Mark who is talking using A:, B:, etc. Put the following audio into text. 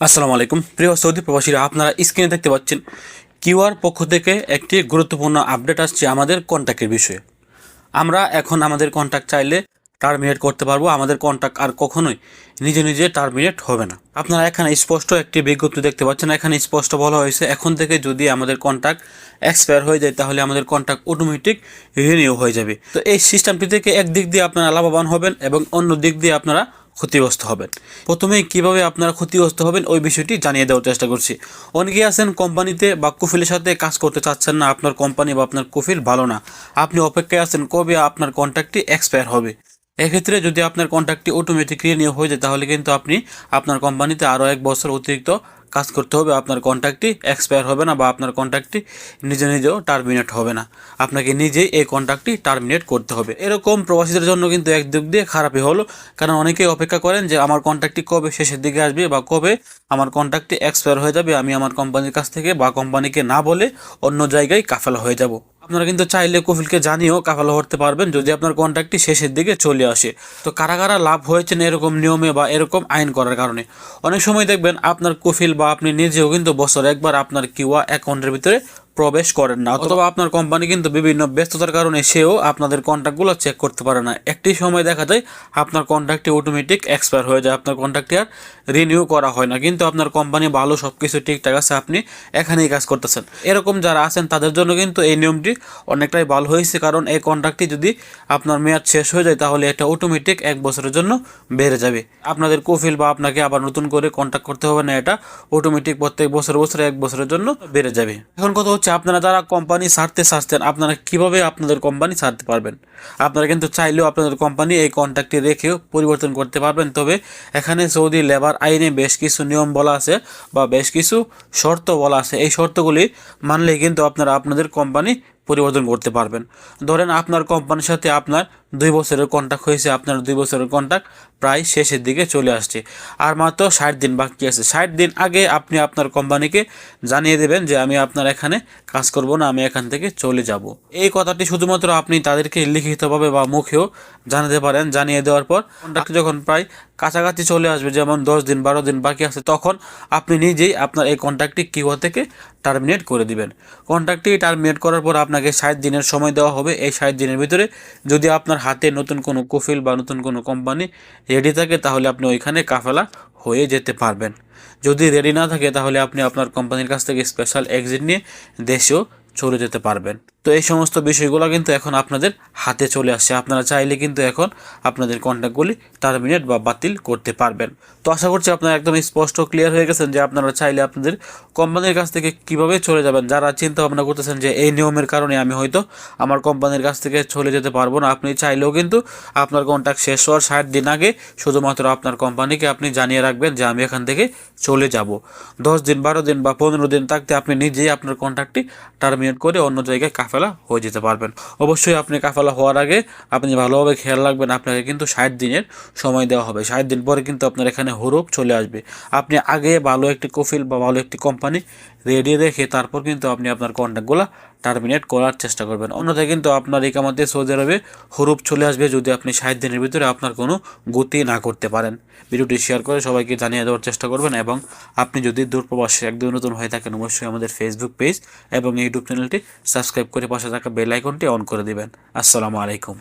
A: আসসালামু আলাইকুম। প্রিয় সৌদি প্রবাসীরা, আপনারা স্ক্রিনে দেখতে পাচ্ছেন কিউআর পক্ষ থেকে একটি গুরুত্বপূর্ণ আপডেট আসছে আমাদের কন্ট্যাক্টের বিষয়ে। আমরা এখন আমাদের কন্ট্যাক্ট চাইলে টার্মিনেট করতে পারব। আমাদের কন্ট্যাক্ট আর কখনোই নিজে নিজে টার্মিনেট হবে না। আপনারা এখানে স্পষ্ট একটি বিজ্ঞপ্তি দেখতে পাচ্ছেন। এখানে স্পষ্ট বলা হয়েছে, এখন থেকে যদি আমাদের কন্ট্যাক্ট এক্সপায়ার হয়ে যায়, তাহলে আমাদের কন্ট্যাক্ট অটোমেটিক রিনিউ হয়ে যাবে। তো এই সিস্টেমটি থেকে এক দিক দিয়ে আপনারা লাভবান হবেন এবং অন্য দিক দিয়ে আপনারা ক্ষতিগ্রস্ত হবেন। প্রথমেই কীভাবে আপনারা ক্ষতিগ্রস্ত হবেন, ওই বিষয়টি জানিয়ে দেওয়ার চেষ্টা করছি। অনেকেই আছেন কোম্পানিতে বা কুফিলের সাথে কাজ করতে চাচ্ছেন না, আপনার কোম্পানি বা আপনার কুফিল ভালো না। আপনি অপেক্ষায় আছেন কবে আপনার কন্ট্রাক্টটি এক্সপায়ার হবে। এক্ষেত্রে যদি আপনার কন্ট্রাক্টটি অটোমেটিক রিনিউ হয়ে যায়, তাহলে কিন্তু আপনি আপনার কোম্পানিতে আরও এক বছর অতিরিক্ত কাজ করতে হবে, আপনার কন্ট্রাক্টটি এক্সপায়ার হবে না বা আপনার কন্ট্রাক্টটি নিজে নিজেও টার্মিনেট হবে না। আপনাকে নিজেই এই কন্ট্রাক্টটি টার্মিনেট করতে হবে। এরকম প্রবাসীদের জন্য কিন্তু এক দিক দিয়ে খারাপই হলো, কারণ অনেকেই অপেক্ষা করেন যে আমার কন্ট্রাক্টটি কবে শেষের দিকে আসবে বা কবে আমার কন্ট্রাক্টটি এক্সপায়ার হয়ে যাবে, আমি আমার কোম্পানির কাছ থেকে বা কোম্পানিকে না বলে অন্য জায়গায় কাফেলা হয়ে যাব। আপনারা কিন্তু চাইলে কফিলকে জানিয়েও কাফালা করতে পারবেন যদি আপনার কন্ট্রাক্টটি শেষের দিকে চলে আসে। তো কারা কারা লাভ হয়েছেন এরকম নিয়মে বা এরকম আইন করার কারণে? অনেক সময় দেখবেন আপনার কফিল বা আপনি নিজেও কিন্তু বছর একবার আপনার কিউয়া অ্যাকাউন্টের ভিতরে প্রবেশ করেন না। অথবা আপনার কোম্পানি কিন্তু বিভিন্ন ব্যস্ততার কারণে সেও আপনাদের কন্ট্রাক্টগুলো চেক করতে পারে না। একটি সময় দেখা যায় আপনার কন্ট্রাক্টটি অটোমেটিক এক্সপায়ার হয়ে যায় আপনার কন্ট্রাক্টটি আর রিনিউ করা হয় না। কিন্তু আপনার কোম্পানি ভালো সব কিছু ঠিকঠাক আছে আপনি এখানেই কাজ করতেছেন। এরকম যারা আছেন তাদের জন্য কিন্তু এই নিয়মটি অনেকটাই ভালো হয়েছে। কারণ এই কন্ট্রাক্টটি যদি আপনার মেয়াদ শেষ হয়ে যায় তাহলে এটা অটোমেটিক এক বছরের জন্য বেড়ে যাবে। আপনাদের কফিল বা আপনাকে আবার নতুন করে কন্ট্যাক্ট করতে হবে না এটা অটোমেটিক প্রত্যেক বছর বছরে এক বছরের জন্য বেড়ে যাবে। এখন কথা হচ্ছে আপনারা যারা কোম্পানি ছাড়তে চাচ্ছেন, আপনারা কীভাবে আপনাদের কোম্পানি ছাড়তে পারবেন? আপনারা কিন্তু চাইলেও আপনাদের কোম্পানি এই কন্ট্রাক্টটি রেখেও পরিবর্তন করতে পারবেন। তবে এখানে সৌদি লেবার আইনে বেশ কিছু নিয়ম বলা আছে বা বেশ কিছু শর্ত বলা আছে। এই শর্তগুলি মানলে কিন্তু আপনারা আপনাদের কোম্পানি পরিবর্তন করতে পারবেন। ধরেন আপনার কোম্পানির সাথে আপনার দুই বছরের কন্ট্যাক্ট হয়েছে, আপনার দুই বছরের কন্ট্যাক্ট প্রায় শেষের দিকে চলে আসছে। আর মাত্র ষাট দিন বাকি আছে। ষাট দিন আগে আপনি আপনার কোম্পানিকে জানিয়ে দেবেন যে, আমি আপনার এখানে কাজ করব না, আমি এখান থেকে চলে যাব। এই কথাটি শুধুমাত্র আপনি তাদেরকে লিখিতভাবে বা মুখেও জানাতে পারেন। জানিয়ে দেওয়ার পর কন্ট্রাক্ট যখন প্রায় কাছাকাছি চলে আসবে, যেমন দশ দিন, বারো দিন বাকি আছে, তখন আপনি নিজেই আপনার এই কন্ট্রাক্টটি কিউ থেকে টার্মিনেট করে দিবেন। কন্ট্রাক্টটি টার্মিনেট করার পর আপনাকে ষাট দিনের সময় দেওয়া হবে। এই ষাট দিনের ভিতরে যদি আপনার হাতে নতুন কোনো কফিল বা নতুন কোনো কোম্পানি রেডি থাকে, তাহলে আপনি ওইখানে কাফেলা হয়ে যেতে পারবেন। যদি রেডি না থাকে, তাহলে আপনি আপনার কোম্পানির কাছ থেকে স্পেশাল এক্সিট নিয়ে দেশেও চলে যেতে পারবেন। তো এই সমস্ত বিষয়গুলো কিন্তু এখন আপনাদের হাতে চলে আসছে। আপনারা চাইলে কিন্তু এখন আপনাদের কন্ট্যাক্টগুলি টার্মিনেট বা বাতিল করতে পারবেন। তো আশা করছি আপনারা একদম স্পষ্ট ক্লিয়ার হয়ে গেছেন যে আপনারা চাইলে আপনাদের কোম্পানির কাছ থেকে কীভাবে চলে যাবেন। যারা চিন্তা ভাবনা করতেছেন যে এই নিয়মের কারণে আমি হয়তো আমার কোম্পানির কাছ থেকে চলে যেতে পারব না, আপনি চাইলেও কিন্তু আপনার কন্ট্যাক্ট শেষ হওয়ার ষাট দিন আগে শুধুমাত্র আপনার কোম্পানিকে আপনি জানিয়ে রাখবেন যে আমি এখান থেকে চলে যাব। দশ দিন, বারো দিন বা পনেরো দিন থাকতে আপনি নিজেই আপনার কন্ট্যাক্টটি টার্মিনেট করে অন্য জায়গায় কাফেলা হয়ে যেতে পারবেন। অবশ্যই আপনি কাফেলা হওয়ার আগে আপনি ভালোভাবে খেয়াল রাখবেন, আপনাকে কিন্তু ষাট দিনের সময় দেওয়া হবে। ষাট দিন পরে কিন্তু আপনার এখানে হরুপ চলে আসবে। আপনি আগে ভালো একটি কফিল বা ভালো একটি কোম্পানি রেডি রেখে তারপর কিন্তু আপনি আপনার কন্ট্যাক্টগুলো টার্মিনেট করার চেষ্টা করবেন। অন্যথায় কিন্তু আপনার এই কামাতে সৌদি আরবে হরুপ চলে আসবে যদি আপনি ষাট দিনের ভিতরে আপনার কোনো গতি না করতে পারেন। ভিডিওটি শেয়ার করে সবাইকে জানিয়ে দেওয়ার চেষ্টা করবেন এবং আপনি যদি দূরপ্রবাসে একদম নতুন হয়ে থাকেন, অবশ্যই আমাদের ফেসবুক পেজ এবং ইউটিউব চ্যানেলটি সাবস্ক্রাইব করে পাশে থাকা বেল আইকনটি অন করে দিবেন। আসসালামু আলাইকুম।